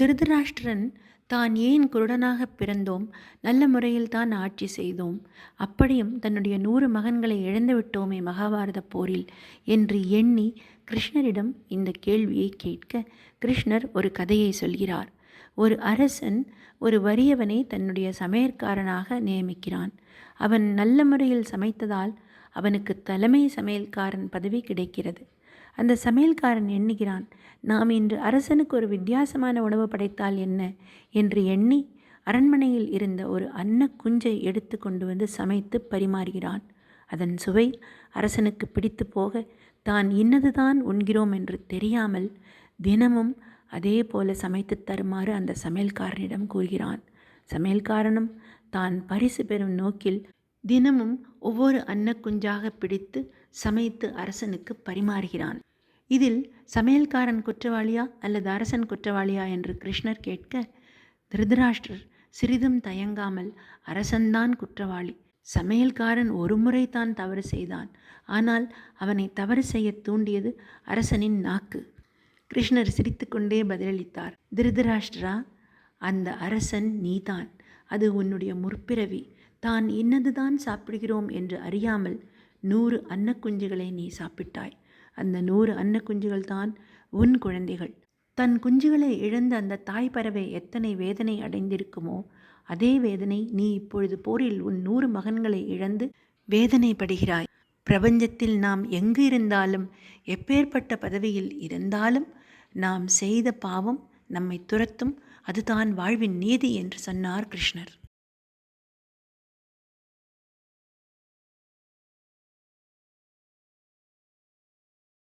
திருதராஷ்டிரன் தான் ஏன் குருடனாக பிறந்தோம்? நல்ல முறையில் தான் ஆட்சி செய்தோம். அப்படியும் தன்னுடைய நூறு மகன்களை இழந்துவிட்டோமே மகாபாரத போரில் என்று எண்ணி கிருஷ்ணரிடம் இந்த கேள்வியை கேட்க கிருஷ்ணர் ஒரு கதையை சொல்கிறார். ஒரு அரசன் ஒரு வறியவனை தன்னுடைய சமையற்காரனாக நியமிக்கிறான். அவன் நல்ல முறையில் சமைத்ததால் அவனுக்கு தலைமை சமையல்காரன் பதவி கிடைக்கிறது. அந்த சமையல்காரன் எண்ணுகிறான் நாம் இன்று அரசனுக்கு ஒரு வித்தியாசமான உணவு படைத்தால் என்ன? என்று எண்ணி அரண்மனையில் இருந்த ஒரு அன்ன குஞ்சை எடுத்து கொண்டு வந்து சமைத்து பரிமாறுகிறான். அதன் சுவை அரசனுக்கு பிடித்து போக தான் இன்னதுதான் உண்கிறோம் என்று தெரியாமல் தினமும் அதே போல சமைத்து தருமாறு அந்த சமையல்காரனிடம் கூறுகிறான். சமையல்காரனும் தான் பரிசு பெறும் நோக்கில் தினமும் ஒவ்வொரு அன்னக்குஞ்சாக பிடித்து சமைத்து அரசனுக்கு பரிமாறுகிறான். இதில் சமையல்காரன் குற்றவாளியா அல்லது அரசன் குற்றவாளியா என்று கிருஷ்ணர் கேட்க திருதராஷ்டிரர் சிறிதும் தயங்காமல் அரசன்தான் குற்றவாளி. சமையல்காரன் ஒரு முறை தான் தவறு செய்தான். ஆனால் அவனை தவறு செய்ய தூண்டியது அரசனின் நாக்கு. கிருஷ்ணர் சிரித்துக்கொண்டே பதிலளித்தார் திருதராஷ்டிரா அந்த அரசன் நீதான். அது உன்னுடைய முற்பிறவி. தான் இன்னதுதான் சாப்பிடுகிறோம் என்று அறியாமல் நூறு அன்னக்குஞ்சுகளை நீ சாப்பிட்டாய். அந்த நூறு அன்னக்குஞ்சுகள் தான் உன் குழந்தைகள். தன் குஞ்சுகளை இழந்த அந்த தாய் பறவை எத்தனை வேதனை அடைந்திருக்குமோ அதே வேதனை நீ இப்பொழுது போரில் உன் நூறு மகன்களை இழந்து வேதனைப்படுகிறாய். பிரபஞ்சத்தில் நாம் எங்கு இருந்தாலும் எப்பேற்பட்ட பதவியில் இருந்தாலும் நாம் செய்த பாவம் நம்மை துரத்தும் அதுதான் வாழ்வின் நீதி என்று சொன்னார் கிருஷ்ணர்.